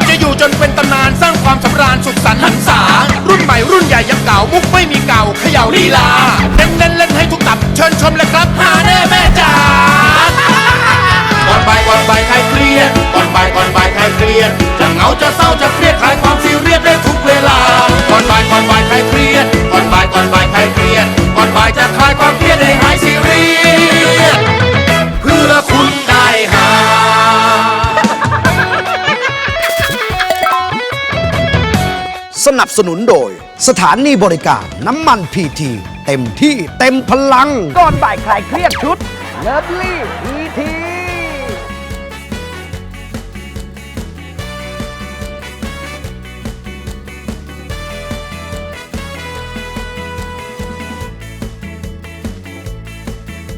ะ อยู่จนเป็นตำนานสร้างความสำราญสุขสันต์หันษา รุ่นใหม่รุ่นใหญ่ยังเก่ามุกไม่มีเก่าเขย่าลีลาเน้นเล่นเล่นให้ทุกตับ เชิญชมเลยครับหาแน่แม่จ๋าก่อนบ่ายก่อนบ่ายใครเครียดก่อน นับสนุนโดย สถานีบริการน้ำมันพีที เต็มที่เต็มพลัง ก่อนบ่ายคลายเครียดชุดเลิฟลี่ทีที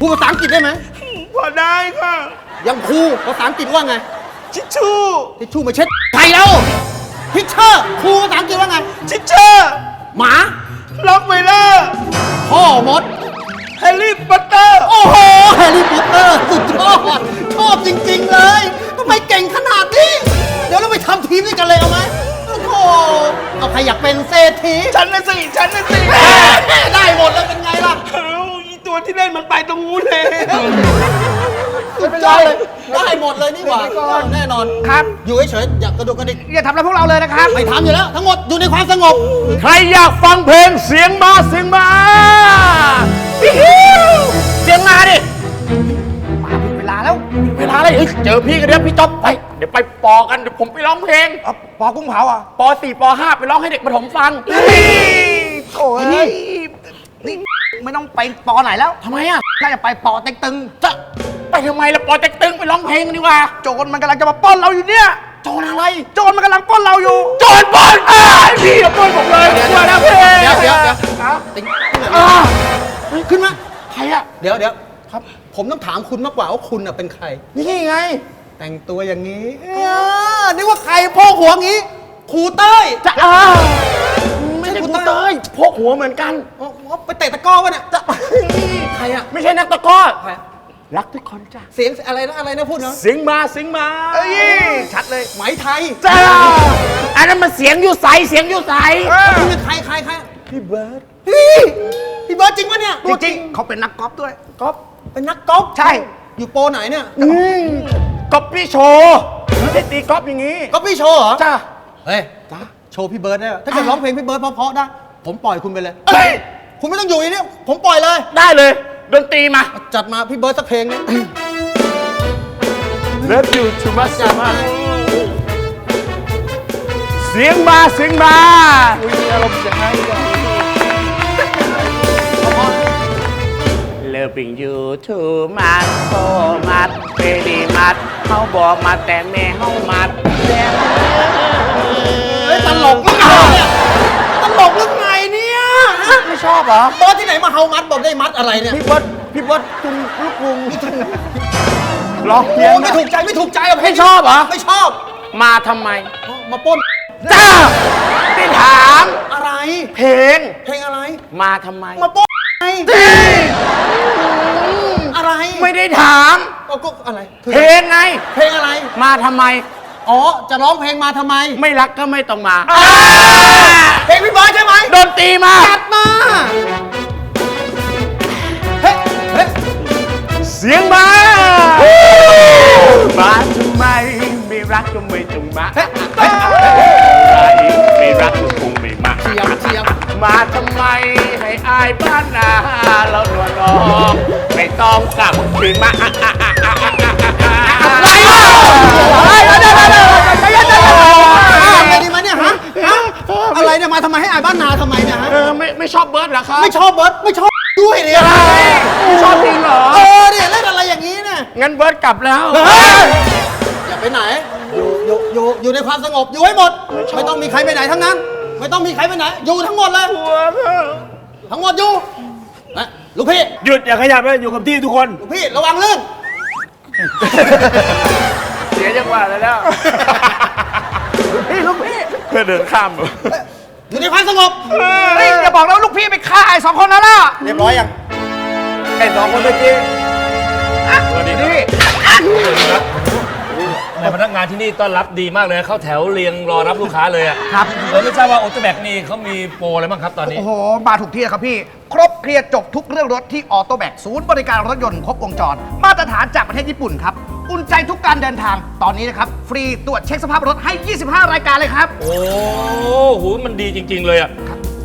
พูดภาษาอังกฤษได้ไหมพอได้ค่ะ ยังครูภาษาอังกฤษว่าไง ชิชชู่ทิชชู่มาเช็ดใครแล้ว ทิชเชอร์ ครูภาษาอังกฤษว่าไง ชิชเชอร์หมา ล็อกไวเลอร์พ่อมด แฮร์รี่พอตเตอร์ โอ้โห แฮร์รี่พอตเตอร์ สุดยอด ชอบจริง ๆ เลย ทำไมเก่งขนาดนี้ เดี๋ยวเราไปทำทีมด้วยกันเลยเอาไหมโอ้โหเอาใครอยากเป็นเศรษฐีฉันน่ะสิฉันน่ะสิได้หมดเลยเป็นไงล่ะ เอ้าอีตัวที่เล่นมันไปตรงนู้นเลย สุดยอดเลยได้หมดเลยนี่หว่าแน่นอนครับ อยู่เฉยๆอย่ากระโดดกระดิกอย่าทำอะไรพวกเราเลยนะครับ ไม่ทำอยู่แล้ว ทั้งหมดอยู่ในความสงบ ใครอยากฟังเพลงเสียงมาเสียงมาฮิฮิวเสียงมาดิมาผิดเวลาแล้วเวลาอะไรเอ้ยเจอพี่กันเดี๋ยวพี่จ๊อบไป เดี๋ยวไปปอกันเดี๋ยวผมไปร้องเพลงเอาปอกุ้งเผาอะป .4 ป .5 ไปร้องให้เด็กประถมฟังโอ้ยนี่ไม่ต้องไปปอไหนแล้วทำไมอะน่าจะไปปอเต็กตึงจะ ไปทำไมล่ะปอเต็กตึงไปร้องเพลงกันดีกว่า โจรมันกำลังจะมาปล้นเราอยู่เนี่ย โจรอะไร โจรมันกำลังปล้นเราอยู่ โจรปล้นอ้ายพี่อย่าปล้นผมเลยเดี๋ยวกลัวนะพี่เดี๋ยวเดี๋ยวเดี๋ยวเอาติ๊งอ่าขึ้นมา ใครอะเดี๋ยวเดี๋ยวครับ ผมต้องถามคุณมากกว่าว่าคุณน่ะเป็นใคร นี่ไง แต่งตัวอย่างนี้เออนึกว่าใครโพกหัวงี้ครูเต้ยจะอ้าไม่ใช่ใช่กูกูเต้เต้ยยพกหัวเหมือนกัน อ๋อไปเตะตะกร้อวะเนี่ยจะ ใครอะไม่ใช่นักตะกร้อใครอะ รักทุกคนจ้ะเสียงอะไรนะอะไรนะพูดนะเสียงมาเสียงมาเอ้ยชัดเลยไหมไทยจ้าอันนั้นมันเสียงอยู่ใสเสียงอยู่ใสคุณเป็นใครใครใครพี่เบิร์ดพี่พี่เบิร์ดจริงปะเนี่ยจริงๆเขาเป็นนักกอล์ฟด้วยก๊อฟเป็นนักกอล์ฟใช่ อยู่โปรไหนเนี่ยก๊อปปี้โชว์ไม่ได้ตีก๊อปอย่างนี้ก๊อฟพี่โชว์เหรอจ้าเฮ้ยโชว์พี่เบิร์ดได้ปะถ้าเกิดร้องเพลงพี่เบิร์ดเพราะๆได้ผมปล่อยคุณไปเลยเฮ้ยคุณไม่ต้องอยู่ในนี้ผมปล่อยเลยได้เลย ดนตรีมา จัดมาพี่เบิร์ดสักเพลงนี้ Love you too much จัดมาเสียงมาเสียงมา Loving you too much so much very much เขาบอกมาแต่แม่เขามัดแต่เฮ้ยตลกหรือไงเนี่ยตลกหรือ ไงเนี่ยฮะไม่ชอบเหรอเบิร์ดที่ไหนมาเฮามัดบอกได้มัดอะไรเนี่ยพี่เบิร์ดพี่เบิร์ดจุงลูกกรุงร้องเพี้ยโอ้นไม่ถูกใจไม่ถูกใจอะไม่ชอบเหรอ ไม่ชอบ มาทำไม มาปล้นจ้าไม่ถาม อะไร เพลง เพลงอะไร มาทำไมมาปล้นไงอะไรไม่ได้ถาม ก็ก็อะไรเพลงไง เพลงอะไร มาทำไม อ๋อ จะร้องเพลงมาทำไม ไม่รักก็ไม่ต้องมาเพลงพี่เบิร์ดใช่ไหมดนตรีมา จัดมา เฮ้ยเฮ้ยเสียงมามาทำไมไม่รักก็ไม่ต้องมาไม่รักก็คงไม่มาเชียบเชียบมาทำไมให้อายบ้านนาเราหนวลน้องไม่ต้องกลับคืนมาอะอะอะอะ มาทำไมให้อายบ้านนาทำไมเนี่ยฮะ เออไม่ไม่ชอบเบิร์ดเหรอครับไม่ชอบเบิร์ดไม่ชอบด้วยเนี่ยไม่ชอบจริงเหรอ เออเนี่ยเล่นอะไรอย่างนี้เนี่ยงั้นเบิร์ดกลับแล้ว เฮ้ยอย่าไปไหน อยู่อยู่อยู่อยู่ในความสงบอยู่ให้หมด ไม่ต้องมีใครไปไหนทั้งนั้น ไม่ต้องมีใครไปไหน อยู่ทั้งหมดเลย ทั้งหมดอยู่นะลูกพี่ หยุดอย่าขยับเลยอยู่กับที่ทุกคน ลูกพี่ระวังลื่นเสียจังหวะแล้วแล้ว พี่ลูกพี่เพื่อเดินข้าม อยู่ในความสงบเฮ้ยอย่าบอกนะว่าลูกพี่ไปฆ่าไอ้สองคนนั้นล่ะเรียบร้อยยังไอ้สองคนเมื่อกี้สวัสดีครับนี่ในพนักงานที่นี่ต้อนรับดีมากเลยเข้าแถวเรียงรอรับลูกค้าเลยอะครับ เออไม่ทราบว่าโอเตอร์แบกนี่เขามีโปรอะไรบ้างครับตอนนี้ โอ้โห มาถูกที่แล้วครับพี่ ครบเคลียร์จบทุกเรื่องรถที่ออโตแบกศูนย์บริการรถยนต์ครบวงจร มาตรฐานจากประเทศญี่ปุ่นครับ อุ่นใจทุกการเดินทาง ตอนนี้นะครับ ฟรีตรวจเช็คสภาพรถให้ 25 รายการเลยครับ โอ้โหมันดีจริง ๆ เลยอะ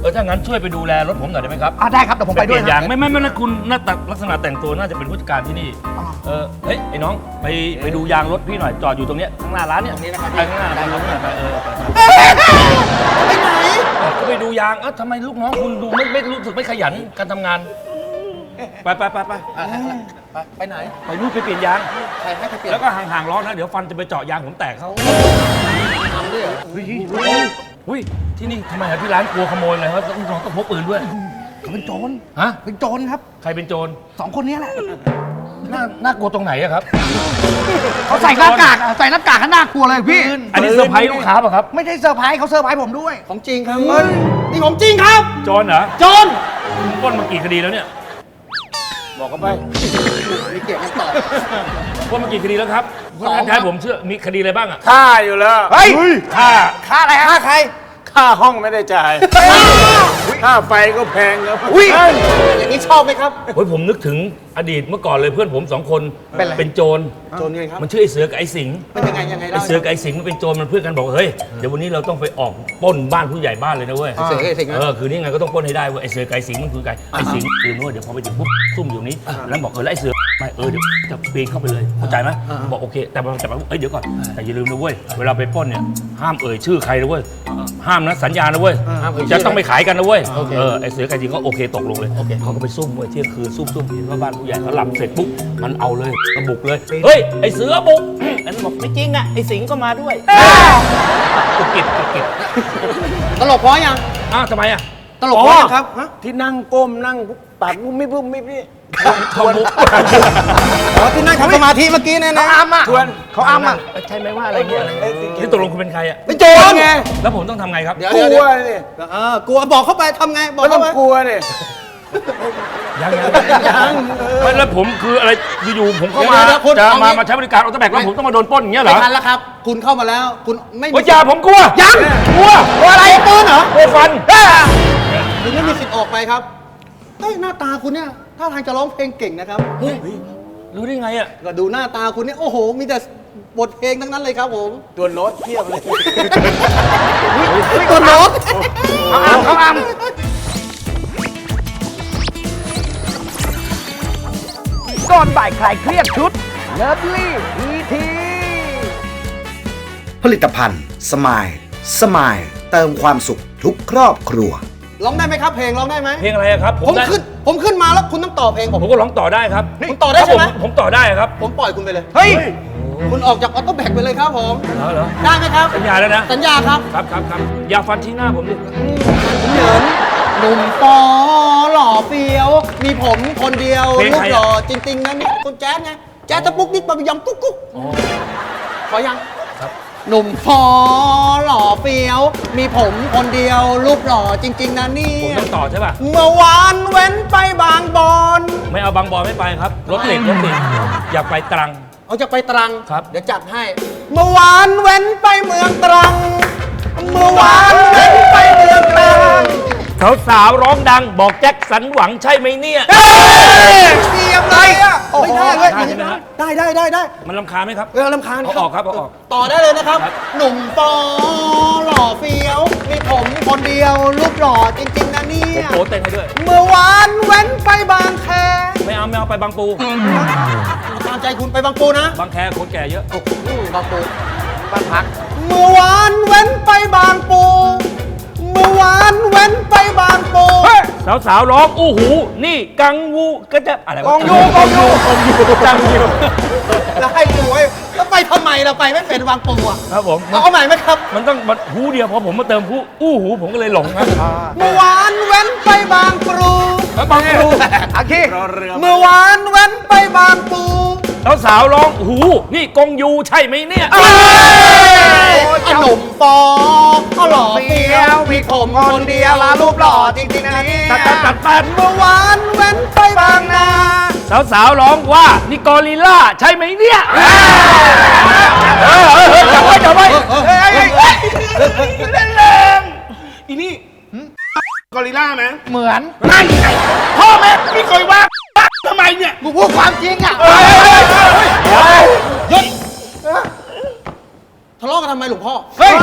เออถ้างั้นช่วยไปดูแลรถผมหน่อยได้ไหมครับอะได้ครับเดี๋ยวผมไปด้วยเปลี่ยนยางครับไม่ไม่ไม่นะคุณหน้าตาลักษณะแต่งตัวน่าจะเป็นผู้จัดการที่นี่อ๋อเออเฮ้ยไอ้น้องไปไปดูยางรถพี่หน่อยจอดอยู่ตรงเนี้ยข้างหน้าร้านเนี่ยนี่นะครับไปข้างหน้าไปข้างหน้าไปเออไปไปไปไหนก็ไปดูยางเอ้าทำไมลูกน้องคุณดูไม่ไม่รู้สึกไม่ขยันการทำงาน ไปไปไปไปไปไหน ไปนู่นไปเปลี่ยนยาง ใครให้ไปเปลี่ยนแล้วก็ห่างๆล้อนะ เดี๋ยวฟันจะไปเจาะยางผมแตกเขาทำด้วยเหรออุ้ยที่นี่ทำไมอะที่ร้านกลัวขโมยเลยครับลูกน้องต้องพกปืนด้วย เขาเป็นโจรฮะ เป็นโจรครับใครเป็นโจรสองคนนี้แหละน่าน่ากลัวตรงไหนอะครับ เขาใส่หน้ากากอะใส่หน้ากากก็น่ากลัวเลยพี่ อันนี้เซอร์ไพรส์ลูกค้าป่ะครับ ไม่ได้เซอร์ไพรส์เขาเซอร์ไพรส์ผมด้วย ของจริงครับนี่ของจริงครับ โจรเหรอ โจรคุณปล้นมากี่คดีแล้วเนี่ย บอกเขาไปมีเกียรติกันต่อปล้นมากี่คดีแล้วครับคุณอาจารย์ผมเชื่อมีคดีอะไรบ้างอะค่าอยู่แล้ว เฮ้ยฆ่าค่าอะไรฮะฆ่าใคร ค่าห้องไม่ได้จ่าย ค่าไฟก็แพงครับอุ้ยอย่างนี้ชอบไหมครับ โอ้ยผมนึกถึงอดีตเมื่อก่อนเลยเพื่อนผมสองคนเป็นอะไรเป็นโจร โจรยังไงครับ มันชื่อไอ้เสือกับไอ้สิงห์มันยังไงยังไงไอ้เล่าเสือกับไอ้สิงห์มันเป็นโจรมันเพื่อนกันบอกว่าเฮ้ยเดี๋ยววันนี้เราต้องไปออกปล้นบ้านผู้ใหญ่บ้านเลยนะเว้ยไอ้เสือไอ้สิงห์นะ เออคืนนี้ไงก็ต้องปล้นให้ได้เว้ยไอ้เสือกับไอ้สิงห์มันคือไงไอ้สิงห์คือนู่นเดี๋ยวพอไปถึงปุ๊บซุ่มอยู่นี้แล้วบอกเออแล้วไอ้เสือ ไม่เออเดี๋ยวจะปีนเข้าไปเลยเข้าใจไหมบอกโอเค แต่มันจะแบบเอ้ยเดี๋ยวก่อนแต่อย่าลืมนะเว้ยเวลาไปปล้นเนี่ยห้ามเอ่ยชื่อใครนะเว้ยห้ามนะสัญญานะเว้ยจะต้องไปขายกันนะเว้ยเออไอ้เสือกับไอ้สิงห์ก็โอเคตกลงเลยเขาก็ไปซุ่มเว้ยเที่ยงคืนซุ่มซุ่มเห็นว่าบ้านผู้ใหญ่เขาหลับเสร็จปุ๊บมันเอาเลยก็บุกเลยเฮ้ยไอ้เสือบุกอันนั้นบอกไม่จริงอะไอ้สิงห์ก็มาด้วย กุกิบกุกิบตลกพอยัง อ้าวทำไมอะตลกพอยังครับฮะที่นั่งก้มนั่ง ปากมุ้มมิบุ้มมิบนี่เขาบุกอ๋อที่นั่งทำสมาธิเมื่อกี้เนี่ยนะอ้ำอะทวนเขาอ้ำอะใช่ไหมว่าอะไรเงี้ยนี่ตกลงคุณเป็นใครอะเป็นโจรไงแล้วผมต้องทำไงครับเดี๋ยวกเลัเดี๋ยววนี่เออกลัวบอกเข้าไปทำไงบอกเข้าไปกลัวนี่ยังยังยังไม่แล้วผมคืออะไรอยู่ๆผมเข้ามาจะมามาใช้บริการออโตแบกแล้วผมต้องมาโดนป้นอย่างเงี้ยเหรอไม่ทันแล้วครับ คุณเข้ามาแล้ว คุณไม่โอ้ยอย่าผมกลัวยังกลัวกลัวอะไรปืนเหรอกลัวฟันคุณไม่มีสิทธิ์ออกไปครับ เฮ้ยหน้าตาคุณเนี่ยท่าทางจะร้องเพลงเก่งนะครับ เฮ้ยรู้ได้ไงอะก็ดูหน้าตาคุณเนี่ยโอ้โห มีแต่บทเพลงทั้งนั้นเลยครับผมตัวโน้ตเทียบเลยตัวโน้ตเขาอ้ำเขาอ้ำก่อนบ่ายคลายเครียดชุดเลิฟลี่ทีทีผลิตภัณฑ์ สมาย สมาย เติมความสุขทุกครอบครัว ร้องได้ไหมครับเพลงร้องได้ไหมเพลงอะไรอะครับผมได้ขึ้นผมขึ้นมาแล้วคุณต้องต่อเพลงผม ผมก็ร้องต่อได้ครับคุณต่อได้ใช่ไหม ครับผผมต่อได้ครับผมปล่อยคุณไปเลย เฮ้ยคุณออกจากออโต้แบกไปเลยครับผม เหรอเหรอได้ไหมครับ สัญญาแล้วนะสัญญาครับครับครับครับอย่าฟันที่หน้าผมดิเหยินหนุ่มปอหล่อเฟี้ยว มีผมคนเดียวเพลงรูใคปรอะหล่อจริงๆนะนี่คุณแจ๊สไงแจ๊สตะปุกนิกปะยำกุ๊กกุ๊กอ๋อขอยังครับ หนุ่มฟอหล่อเฟี้ยว มีผมคนเดียวรูปหล่อจริง ๆนะเนี่ผมยต้องต่อใช่ป่ะ เมื่อวานเว้นไปบางบอนไม่เอาบางบอลไม่ไปครับ รถติดรถติดอยากไปตรัง เอาจะไปตรัง ครับ เดี๋ยวจัดให้ เมื่อวานเว้นไปเมืองตรัง เมื่อวานเว้นไปเมืองตรัง สาวสาวๆร้องดังบอกแจ็คสันหวังใช่ไหมเนี่ยเสียบเลยอะไม่ได้เว้ยได้ใช่ไหมฮะได้ได้ได้ได้มันลำคาญไหมครับเออลำคาญเอาออกครับเอาออก ต่อได้เลยนะครับครับหนุ่มปอหล่อเฟี้ยว มีผมคนเดียวรูปหล่อจริง ๆ นะเนี่ผมยโผเต้นให้ด้วย เมื่อวานเว้นไปบางแคไม่เอาไม่เอาไปบางปูเอาตามใจคุณไปบางปูนะ บางแคคนแก่เยอะโอ้โหบางปูบ้านพัก เมื่อวานเว้นไปบางปูเมื่อวานเว้นไปบางปูสาวสาวๆร้องอู้หู นี่กังวูก็จะอะไรวะกองยูกองยูกองยูกังยูแล้วให้ดูไว้แล้วไปทำไมเราไปไม่เป็นวางปูอะครับผมเอาเอาใหม่ไหมครับ มันต้องมันหูเดียวพอผมมาเติมหูอู้หูผมก็เลยหลงครับเมื่อวานเว้นไปบางปรูแล้วบางครูอาคีรอเรือเมื่อวานเว้นไปบางปู แล้วสาวร้องหู นี่กงยูใช่ไหมเนี่ย ขนมปอกก็หล่อเฟี้เดียยววมีผมคนเดียวลารูปหล่อจริงๆนะนี่ตัดตัดตัดตัดเมื่อวานเว้นไปบางนาสาวสาวร้องว่านี่กอริลล่าใช่ไหมเนี่ยเออเออเออจับไว้จับไว้เฮ้ยเฮ้ยเฮ้ยเล่นเล่นอีนี่กอริลล่าไหมเหมือน นั่นไงพ่อแม่ไม่เคยว่าทำ ไมเนี่ยกูพูดความจริงอะทะเลาะกันทำไมหลวงพ่อ เฮ้ย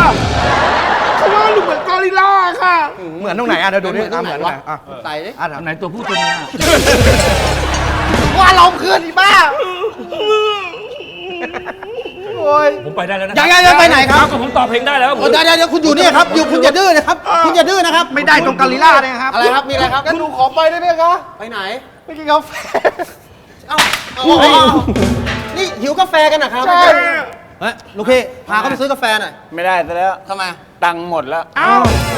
เขาว่าลุงเหมือนกอริลล่าค่ะ เหมือนตรงไหนอะเดี๋ยวดูดิเหมือนตรงไหนอะเหมือนตรงไหนวะอะใส่ดิอะเดี๋ยวไหนตัวผู้ตัวเมียว่าเราคืนอีบ้าโอ้ยผมไปได้แล้วนะยังยังยังไปไหนครับก็ผมตอบเพลงได้แล้วผมเดี๋ยวเดี๋ยวเดี๋ยวคุณอยู่เนี่ยครับอยู่คุณอย่าดื้อนะครับ คุณอย่าดื้อนะครับ ไม่ได้ตรงกาลิล่าเนี่ยครับ อะไรครับ มีอะไรครับงั้นหนูขอไปได้ไหมคะไปไหน ไปกินกาแฟ เอ้าเอาเอาเอานี่หิวกาแฟกันนะครับใช่ เฮ้ยลูกพี่พาเขาไปซื้อกาแฟหน่อยไม่ได้ซะแล้วทำไม ตังค์หมดแล้ว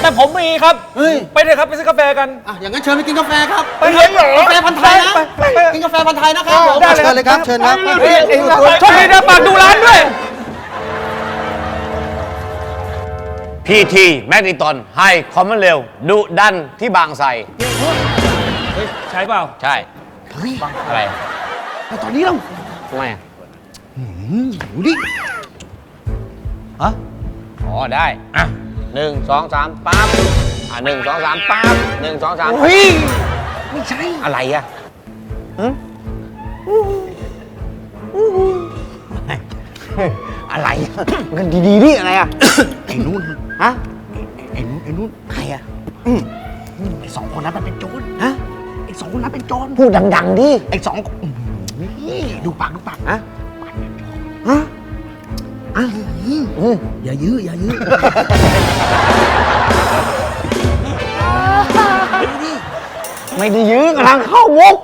แต่ผมมีครับ เฮ้ย ไปเลยครับไปซื้อกาแฟกัน อะอย่างนั้นเชิญไปกินกาแฟครับไปเลยเหรอกาแฟพันธุ์ไทยนะกินกาแฟพันธุ์ไทยนะครับผมได้เลยเชิญเลยครับ เชิญครับ เฮ้ยเองเหรอโชคดีนะฝากดูร้านด้วย พีทีแมกนิตอน ให้คอมมอนเร็วดุดันที่บางไทร ใช่เปล่า ใช่อะไรแต่ตอนนี้เราทำไมอะดูดิฮะอ๋อได้อะหนึ่งสองสามปั๊บอะหนึ่งสองสามปั๊บหนึ่งสองสามเฮ้ยไม่ใช่อะไรอะหึอะไรอะมันดีๆดิอะไรอะไอ้นู่นฮะไอ้นู่นไอ้นู่นใครอะไอ้สองคนนั้นมันเป็นโจรฮะไอ้ สองคนนั้นเป็นโจรพูดดัง ๆ ดิ ไอ้สองอื้อหือนี่ดูปากดูปากฮะ ฮะอะอืมอย่ายื้ออย่ายื้อไม่ได้ยื้อกำลังเข้ามุก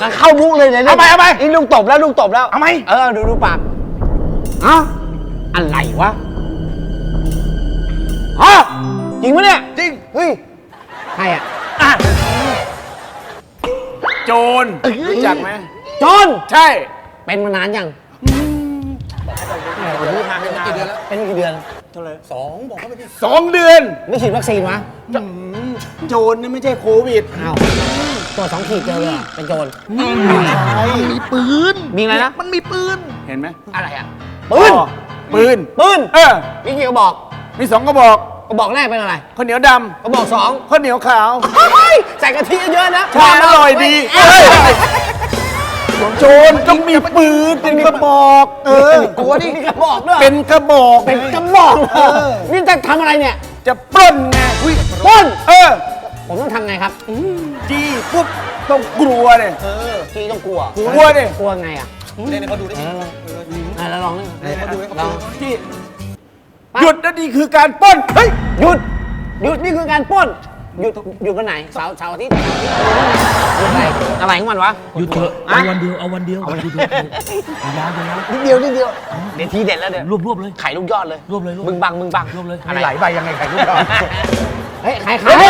กำลังเข้ามุกเลยเนี่ยเอาไปเอาไปนี่ลูกตบแล้วลูกตบแล้ว เอาไหมเออ ดูดูปากฮะอะไรวะฮะจริงปะเนี่ย จริง เฮ้ย ใครอะ โจรรู้จักไหมโจนใช่เป็นมานานยังเป็นกี่เดือนแล้วเป็นกี่เดือนสองบอกเขาไปดิสองเดือน ไม่ฉีดวัคซีนวะโจรนี่ไม่ใช่โควิดอ้าวตัวจสองขีดเจอเลยเหรอเป็นโจรมีปืนมีอะไรนะมันมีปืนเห็นไหมอะไรอะปืนอ๋อปืนปืนเออมีกี่กระบอก มีสองกระบอกก ระบอกแรกเป็นอะไรข้าวเหนียวดกระบอกสองำข้าวเหนียวขาวเฮ้ยใส่กะทิเยอะๆนะความอร่อยดีเอ้ยโจรต้องมีปืนเป็นกระบอก เออ กลัวดิมีกระบอกด้วยเป็นกระบอกเป็นกระบอกนี่จะทำอะไรเนี่ยจะปล้นไงปล้นเออ ผมต้องทำไงครับจี้ปุ๊บต้องกลัวเลย พี่ต้องกลัวกลัวดิ กลัวไงอะเล่นให้เขาดูดิอะแล้วลองนี่เล่นให้เขาดูให้เขาลดูองจี้ หยุดนั่นนี่คือการปล้นเฮ้ยหยุด หยุดนี่คือการปล้นหยุดหยุดวันไหนเสาร์เสาร์อาทิตย์หยุดอะไรอะไรของมันวะหยุดเถอะเอาวันเดียวเอาวันเดียวเอาวันเดียวเอายาวๆยาวนิดเดียวนิดเดียวเดี๋ยวทีเด็ดแล้วเดี๋ยวรวบรวบเลยไข่ลูกยอดเลยรวบเลยรวบ มึงบังมึงบังรวบเลยอะไรมีหลายใบยังไงใครรู้ก่อนเฮ้ยไข่ไข่เฮ้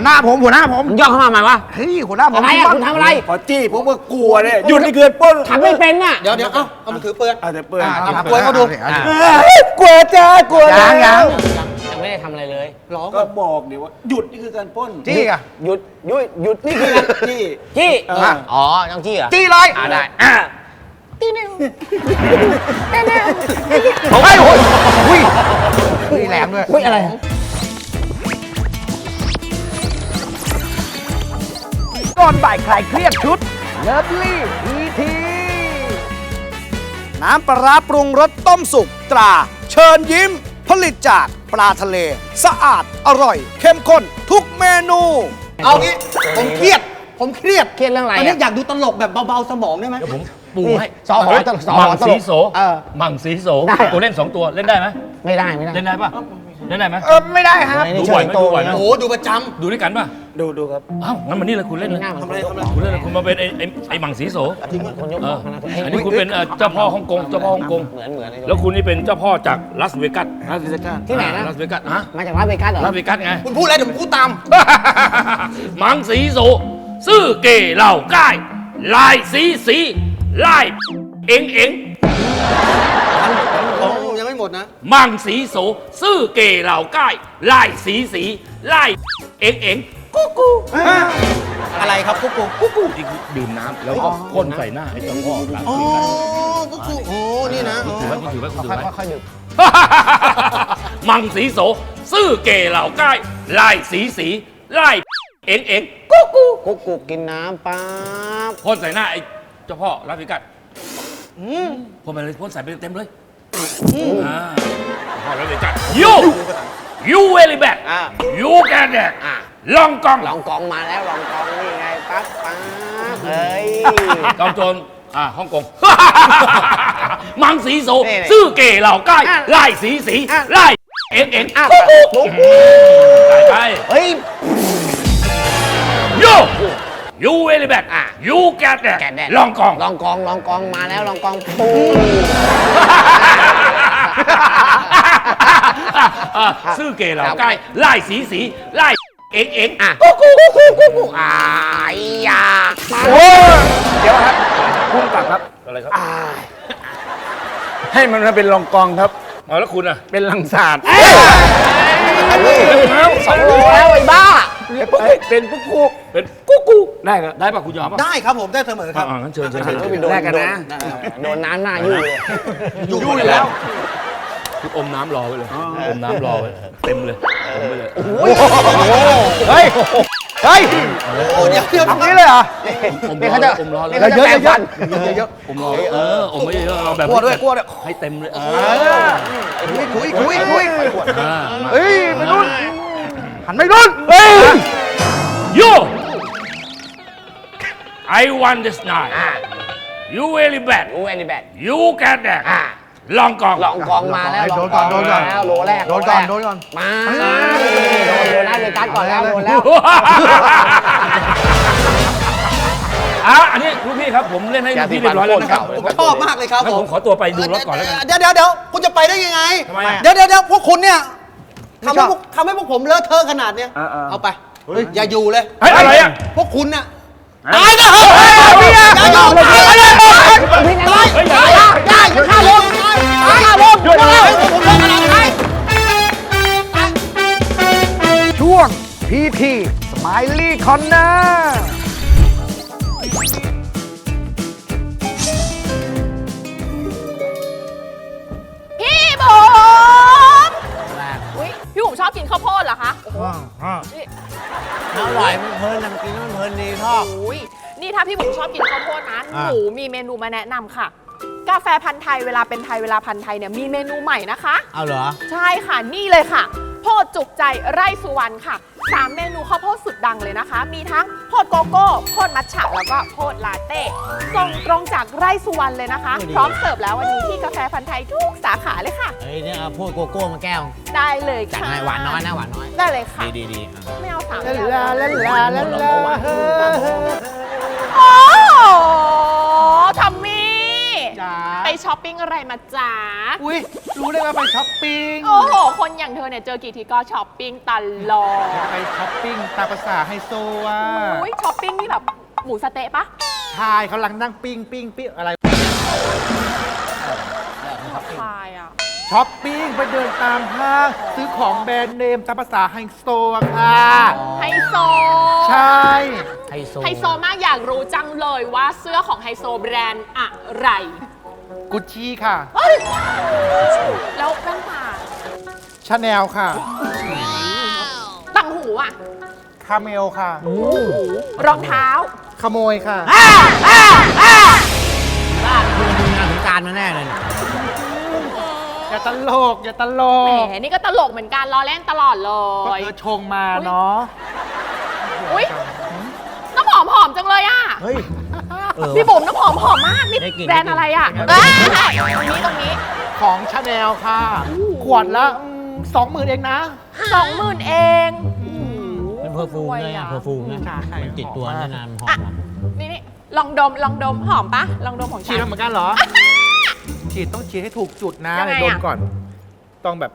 วหน้าผมหัวหน้าผมมึงย่องเข้ามาใหม่วะ เฮ้ยหัวหน้าผมอะไรอะคุณทำอะไรพอจี้ปุ๊บก็กลัวเนี่ยหยุดนี่คือปล้นทำไม่เป็นอะ เดี๋ยวเดี๋ยวเอ้าเอามือถือปืนเอาแต่เปื่อนอะเอากลัวให้เขาดูอะเฮ้ยกลัวจ้ากลัวยังยังยังไม่ได้ทำอะไรเลยร้องก็บอกเดี๋ยวว่าหยุดนี่คือการปล้นจี้อะหยุดหยุดหยุดนี่คือการจี้จี้เอออ๋อต้องจี้เหรอจี้เลยอ่าได้อะเฮ้ยโอ้ยอุ้ยนี่แหลมด้วยเฮ้ยอะไร ก่อนบ่ายคลายเครียดชุดเลิฟลี่ทีทีน้ำปลาร้าปรุงรสต้มสุกตรา เชิญยิ้ม ผลิตจากปลาทะเล สะอาดอร่อย เข้มข้นทุกเมนู เอางี้ผมเครียด ผมเครียดเครียดเรื่องอะไรตอนนี้อะอยากดูตลกแบบเบาๆสมองได้ไหม เดี๋ยวผมปูให้สอหอตลกสอหอมังตลสีกโสเออมังสีโสได้ ตัวเล่นสองตัวเล่นได้ไหมไม่ได้ไม่ได้เล่นได้ปะเล่นได้ไหมเออไม่ได้ครับ ดูบ่อยไหมดูบ่อยไหมโอ้โหดูประจดูด้วยกันปะดูดูครับ อ้าวงั้นมานี่เลยคุณเล่นเลยหน้ามันทำอะไรทำอะไรคุณเล่นเลยคุณมาเป็นไอ้ไอ้ไอ้หมังสีโสคนยกเออออกนะอันนี้คุณเป็นเอ่อเจ้าพ่อฮ่องกงเจ้าพ่อฮ่องกงเหมือนเหมือนแล้วคุณนี่เป็นเจ้าพ่อจากลาสเวกัสรัสเวกัสที่ไหนนะ ลาสเวกัสฮะมาจากลาสเวกัสเหรอลาสเวกัสไง คุณพูดอะไรเดี๋ยวผมพูดตามมังสีโสซื่อเก่เหล่าก้ายลายสีสีลายเอ็งเอ็งยังไม่หมดนะมังสีโสซื่อเก่เหล่าก้ายลายสีสีลายเอ็งเอ็ง กุ๊กกูอะไรครับกุ๊กกุ๊กกุ๊กกูนี่คือดื่มน้ำแล้วก็พ่นใส่หน้าไอ้เจ้าพ่อหลาสอ๋อเวกัสกุ๊กกุ๊กโอ้นี่นะถือไว้คุณถือไว้คุณถือไว้ค่อยๆดื่มมังสีโสซื่อเกเหล่าก้ายลายสีสีไลายเอ็งเอ็งกุ๊กกูกุ๊กกุ๊กกินน้ำปั๊บพ่นใส่หน้าไอ้เจ้าพ่อลาสเวกัสพ่นไปเลยพ่นใส่ไปเต็มเลยอ่าพ่อลาสเวกัสยูยู เวลิแบกยูแกนแดกลองกองลองกองมาแล้วลองกองนี่ไงปั๊บปั๊บเฮ้ยจอมโจรอ่าฮ่องกง มังสีโสนี่ๆซื่อเก่เหล่าก้ายอะไล่สีสีอะ ไล่เอ็งเอ็งอะกุ๊กกูกุ๊กกูไปไป เฮ้ยยูยูเวลิแบกอะยูแกนแดกแกนแดดลองกอง ลองกองลองกองมาแล้วลองกองปู อะซื่อเก๋เหล่าใกล้ไล่สีสีไล่เอ็งเอ็งอะกุ๊กกุ๊กกุ๊กกุ๊กกุ๊กกุ๊กอ่ายยาเดี๋ยวครับพุ่งกลับครับอะไรครับให้มันมาเป็นรองกองครับ อ๋อแล้วคุณอะเป็นลังศาสตร์สองโลแล้วไอ้บ้าเป็นปุ๊กปุ๊กเป็นกุ๊กกูได้ครับได้ป่ะคุณยอมป่ะได้ครับผมได้เสมอครับอ่างั้นเชิญเชิญเชิญไดนแลกกันนะ โดนน้ำหน้ายุ่ยเลย อยู่อยู่แล้ว คุณอมน้ำรอไว้เลยอมน้ำรอไว้เต็มเลยอมไปเลยเฮ้ย เฮ้ยโอ้เดี๋ยวเดี๋ยวทำนี้เลยเหรออมนี่รอเขาเลจะยอมรอเลยนี่เขาจะแปรงฟันเยอะอมรอเลยเอออมไม่เยอะเอาแบบกลัวด้วยกลัวด้วยให้เต็มเลยเอๆคุยคุยคุยคุยออ่ามาเฮ้ยไม่รุ่นหันไม่รุ่นเฮ้ย You I want this night You very bad รู้ไอ้นี่แบด You get that อะ ลองกอง ลองกองมาแล้วโดนก่อนโดนก่อนแล้วโลแรกโดนก่อนโลโดแรนก่อนมาโดนโดนแล้วเลยการดก่อนแล้วโดนแล้ว อะอันนี้ลูกพี่ครับผมเล่นให้ลูกพี่เรียบร้อยแล้วนะครับผมชอบมากเลยครับงั้นผผมมขอตัวไปดูรถก่อนแล้วกัน เดี๋ยวเดี๋ยวเดี๋ยวคุณจะไปได้ยังไงทำไมอะ เดี๋ยวเดี๋ยวเดี๋ยวพวกคุณเนี่ยทำให้ไม่ชอบพวกทำให้พวกผมเลอะเทอะขนาดเนี้ยอ่าๆเอาไปอย่าอยู่เลย เฮ้ยอะไรอะ พวกคุณน่ะ ตายนะเฮ้ยอย่าอยู่ตายเลยตายเฮ้ยอย่าได้ได้ฆ่าลงฆ่าลงหยุดเลยผมเลอะขนาดไหนช่วงพีทีสไมลี่คอนเนอร์พี่บุ๋มอุ๊ยพี่บุ๋มชอบกินข้าวโพดเหรอคะโอ้โหนี่อร่อยมันเพลินมันกินมันเพลินดีชอบ อุ๊ยนี่ถ้าพี่บุ๋มชอบกินข้าวโพดนะหนูมีเมนูมาแนะนำค่ะ กาแฟพันธุ์ไทยเวลาเป็นไทยเวลาพันธุ์ไทยเนี่ยมีเมนูใหม่นะคะ เอาเหรอ ใช่ค่ะนี่เลยค่ะ โพดจุกใจไร่สุวรรณค่ะ สามเมนูข้าวโพดสุดดังเลยนะคะ มีทั้งโพดโกโก้โพดมัทฉะแล้วก็โพดลาเต้ส่งตรงจากไร่สุวรรณเลยนะคะ พร้อมเสิร์ฟแล้ววันนี้ที่กาแฟพันธุ์ไทยทุกสาขาเลยค่ะ เฮ้ยเนี่ยเอาพูดโกโก้มาแก้วได้เลยจัดค่ะให้หวานน้อยนะหวานน้อย ได้เลยค่ะ ดีดีดีอะไม่เอาสามลาอย่างลาลาลาลาลาโอ้โหทอมมี่ จ๋าไปช้อปปิ้งอะไรมาจ๋าอุ้ย รู้ได้ว่าไปช้อปปิ้ง โอ้โห คนอย่างเธอเนี่ยเจอกี่ทีก็ช้อปปิ้งตลอดไปช้อปปิ้งตามภาษาไฮโซอะอุ้ยช้อปปิ้งนี่แบบหมูสะเต๊ะปะชายเขากำลังนั่งปิ้งปิ้งปิ้งอะไรคายอะ ช้อปปิ้งไปเดินตามห้างซื้อของแบรนด์เนมตามภาษาไฮโซอะค่ะ ไฮโซ ใช่ ไฮโซ ไฮโซมากอยากรู้จังเลยว่าเสื้อของไฮโซแบรนด์อะไร กุชชี่ค่ะเฮ้ยแล้วแว่นตาชาแนลค่ะตังหูอะคาเมลค่ะรองเท้าขโมยค่ะบ้าคุณทำงานสงกรารมาแน่เลยอย่าตลกอย่าตลแหกมนี่ก็ตลกเหมือนกันล้อเล่นตลอดเลก็ยเออชงมาเนาะอุ้ยน้ำหอมหอมจังเลยอะ เฮ้ยเออ พี่บุ๋มน้ำหอมหอมมากนี่ได้กลิ่น แบรนด์อะไรอะได้เอ้กลิ่นยตรงนี้ตรงนี้ของชาแนลค่ะ ขวดละสองหมื่นเองนะ สองหมื่นเองเพเพอร์ฟูมเลยอะเพอร์ฟูมนะมันติดตัวแน่นอนหออะมนี่นี่ลองดมลองดมหอมปะลองดมของฉีฉัดนแล้วเหมือนกันเหรอ ฉีดต้องฉีดให้ถูกจุดนะยังไงอะเดี๋ยวดมก่อน ต้องแบบ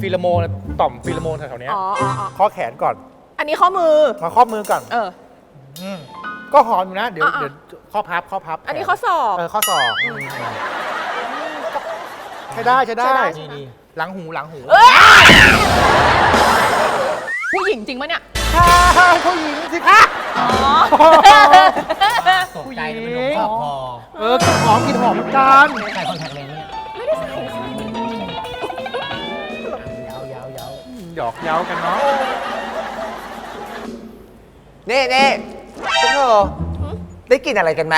ฟิโลโมนต่อมฟิโลโมนแถวๆเนี้ยอ๋ออ๋ออ๋อข้อแขนก่อนอันนี้ข้อมือ มาข้อมือก่อนเออ อืมก็หอมอยู่นะ เดี๋ยวอะๆ เดี๋ยว ข้อพับข้อพับอันนี้ข้อศอกเออข้อศอกใช้ได้ใช้ได้ใช้ได้ดีดีหลังหูหลังหูเอ้ยผู้หญิงจริงปะเนี่ย ใช่ผู้หญิงสิคะ อ๋อ ตกใจนะมันลงคอคอเออกลินหอมกลินหอมเหมือนกันใส่คอนแทคเลนส์เนี่ยไม่ได้ใส่ค่ะยาวยาวยาวหยอกเย้ากันเนาะ นี่นี่พวกเธอ ได้กลินอะไรกันไหม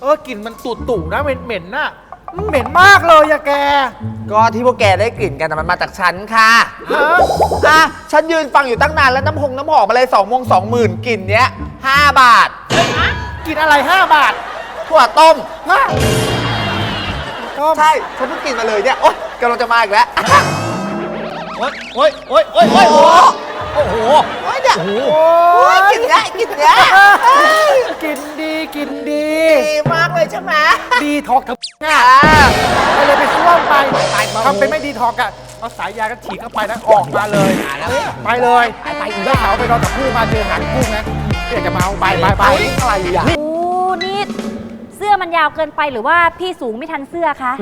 เออกลิ่นมันตุ่ตุ่ๆนะเหม็นเหม็นๆน่ะเหม็นมากเลยอะแกก็ที่พวกแกได้กลิ่นกันน่ะมันมาจากฉันค่ะฮะอะฉันยืนฟังอยู่ตั้งนานแล้วน้ำหงน้ำหอมอะไรสองโมงสองหมื่นกลิ่นเนี้ยห้าบาทกินอะไร 5 บาทถั่วต้ม ฮะต้มใช่ ฉันเพิ่งกินมาเลยเนี่ย โอ๊ยกำลังจะมาอีกแล้ว โอ๊ยโอ๊ยโอ๊ยโอ๊ยโอ๊ย โอ้โห โอ้ยเนี่ยโอ้โอ้ยกลิ่นเนี้ยกลิ่นเนี้ยกินดีกินดี ดีมากเลยใช่ไหมดีทอกกับง่ะอ่า ไปเลยไปซ่วมไปทำเป็นไม่ดีทอกอะเอาสายยาก็ฉีดเข้าไปนะออกมาเลย ไปเลยไปอีกแล้วเขาไปนอนกับคู่มาเจอหางกุ้งนะเดี๋ยวจะเมาไปไปไป อะไรอะ โอ้นี่เสื้อมันยาวเกินไปหรือว่าพี่สูงไม่ทันเสื้อคะ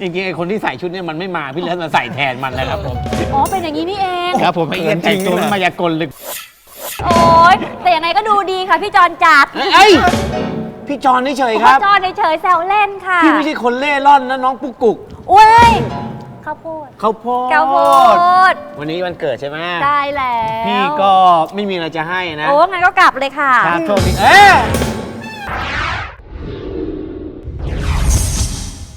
จริงๆไอ้คนที่ใส่ชุดเนี่ยมันไม่มาพี่เลิศมาใส่แทนมันแล้วครับผมอ๋อ เป็นอย่างนี้นี่เอง ครับผมไอ้เอียนแต่งตัวมายากลเลยโอ้ยแต่ยังไงก็ดูดีค่ะ พี่จอนจัดเอ้ยพี่จอนเฉยๆครับ จอนเฉยๆแซวเล่นค่ะ พี่ไม่ใช่คนเล่ร่อนนะน้องปุ๊กกุกโอ้ยข้าวโพดเขาวโพดข้าวโพดวันนี้วันเกิดใช่ไหมได้แล้วพี่ก็ไม่มีอะไรจะให้นะ โอ้งั้นก็กลับเลยค่ะ ครับโชคดีเอ๊ะ